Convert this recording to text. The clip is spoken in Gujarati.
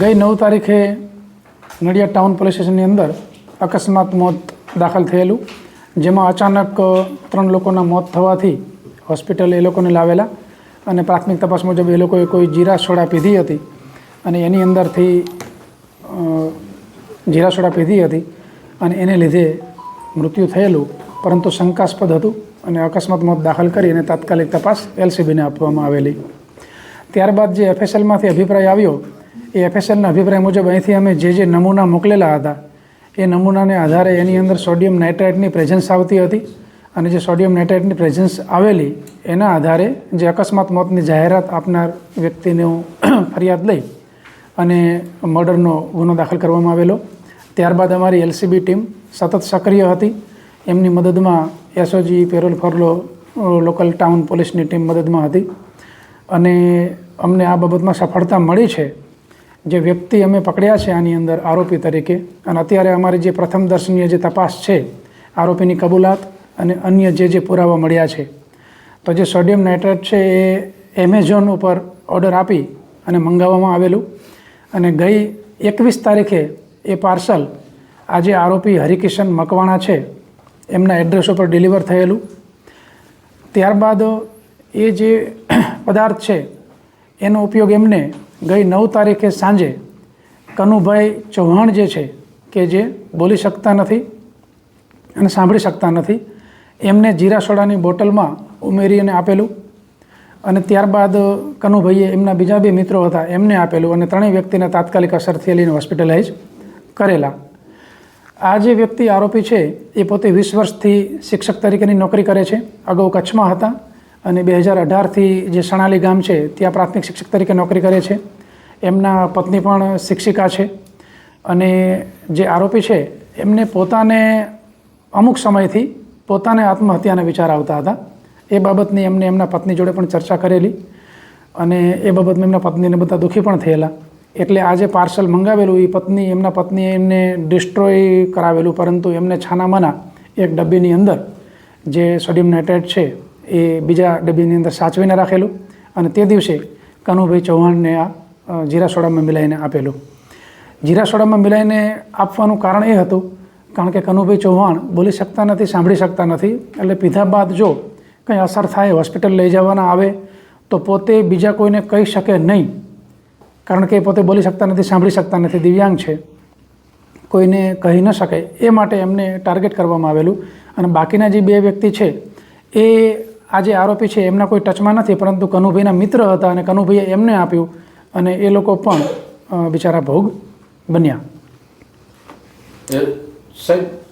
ગઈ નવ તારીખે નડિયાદ ટાઉન પોલીસ સ્ટેશનની અંદર અકસ્માત મોત દાખલ થયેલું. જેમાં અચાનક ત્રણ લોકોના મોત થવાથી હોસ્પિટલ એ લોકોને લાવેલા અને પ્રાથમિક તપાસ મુજબ એ લોકોએ કોઈ જીરા સોડા પીધી હતી અને એની અંદરથી જીરા સોડા પીધી હતી અને એને લીધે મૃત્યુ થયેલું. પરંતુ શંકાસ્પદ હતું અને અકસ્માત મોત દાખલ કરી અને તાત્કાલિક તપાસ એલસીબીને આપવામાં આવેલી. ત્યારબાદ જે એફએસએલમાંથી અભિપ્રાય આવ્યો એ એફએસએલના અભિપ્રાય મુજબ અહીંથી અમે જે જે નમૂના મોકલેલા હતા, એ નમૂનાને આધારે એની અંદર સોડિયમ નાઇટ્રાઇટની પ્રેઝન્સ આવતી હતી અને જે સોડિયમ નાઇટ્રાઇટની પ્રેઝન્સ આવેલી, એના આધારે જે અકસ્માત મોતની જાહેરાત આપનાર વ્યક્તિનું ફરિયાદ લઈ અને મર્ડરનો ગુનો દાખલ કરવામાં આવેલો. ત્યારબાદ અમારી એલસીબી ટીમ સતત સક્રિય હતી. એમની મદદમાં SOG, parole furlough local town પોલીસની ટીમ મદદમાં હતી. અને અમને આ બાબતમાં સફળતા મળી છે જે વ્યક્તિ અમે પકડ્યા છે આની અંદર આરોપી તરીકે અને અત્યારે અમારી જે પ્રથમ દર્શનીય જે તપાસ છે, આરોપીની કબૂલાત અને અન્ય જે જે પુરાવા મળ્યા છે. તો જે સોડિયમ નાઇટ્રેટ છે એ એમેઝોન ઉપર ઓર્ડર આપી અને મંગાવવામાં આવેલું અને ગઈ એકવીસ તારીખે એ પાર્સલ આજે આરોપી હરિકિશન મકવાણા છે, એમના એડ્રેસ ઉપર ડિલિવર થયેલું. ત્યારબાદ એ જે પદાર્થ છે, એનો ઉપયોગ એમને ગઈ નવ તારીખે સાંજે કનુભાઈ ચૌહાણ જે છે, કે જે બોલી શકતા નથી અને સાંભળી શકતા નથી, એમને જીરા સોડાની બોટલમાં ઉમેરી અને આપેલું અને ત્યારબાદ કનુભાઈએ એમના બીજા બે મિત્રો હતા, એમને આપેલું અને ત્રણેય વ્યક્તિને તાત્કાલિક અસરથી લઈને હોસ્પિટલાઇઝ કરેલા. આ જે વ્યક્તિ આરોપી છે, એ પોતે વીસ વર્ષથી શિક્ષક તરીકેની નોકરી કરે છે, અગાઉ કચ્છમાં હતા અને બે હજાર અઢારથી જે સણાલી ગામ છે, ત્યાં પ્રાથમિક શિક્ષક તરીકે નોકરી કરે છે. એમના પત્ની પણ શિક્ષિકા છે અને જે આરોપી છે, એમને પોતાને અમુક સમયથી પોતાને આત્મહત્યાના વિચાર આવતા હતા. એ બાબતની એમને એમના પત્ની જોડે પણ ચર્ચા કરેલી અને એ બાબતમાં એમના પત્નીને બધા દુઃખી પણ થયેલા. એટલે આજે પાર્સલ મંગાવેલું એ પત્ની, એમના પત્નીએ એમને ડિસ્ટ્રોય કરાવેલું, પરંતુ એમને છાનામાના એક ડબ્બીની અંદર જે સોડિયમ નાઇટ્રેટ છે એ બીજા ડબ્બીની અંદર સાચવીને રાખેલું અને તે દિવસે કનુભાઈ ચૌહાણને આ જીરા સોડામાં મિલાઈને આપેલું. જીરા સોડામાં મિલાઈને આપવાનું કારણ એ હતું, કારણ કે કનુભાઈ ચૌહાણ બોલી શકતા નથી, સાંભળી શકતા નથી, એટલે પીધા બાદ જો કંઈ અસર થાય, હોસ્પિટલ લઈ જવાના આવે, તો પોતે બીજા કોઈને કહી શકે નહીં. કારણ કે પોતે બોલી શકતા નથી, સાંભળી શકતા નથી, દિવ્યાંગ છે. કોઈને કહી ન શકે. એ માટે એમને ટાર્ગેટ કરવામાં આવેલું. અને બાકીના જે બે વ્યક્તિ છે, એ આ જે આરોપી છે, એમના કોઈ ટચમાં નથી, પરંતુ કનુભાઈના મિત્ર હતા અને કનુભાઈએ એમને આપ્યું અને એ લોકો પણ બિચારા ભોગ બન્યા. સાહેબ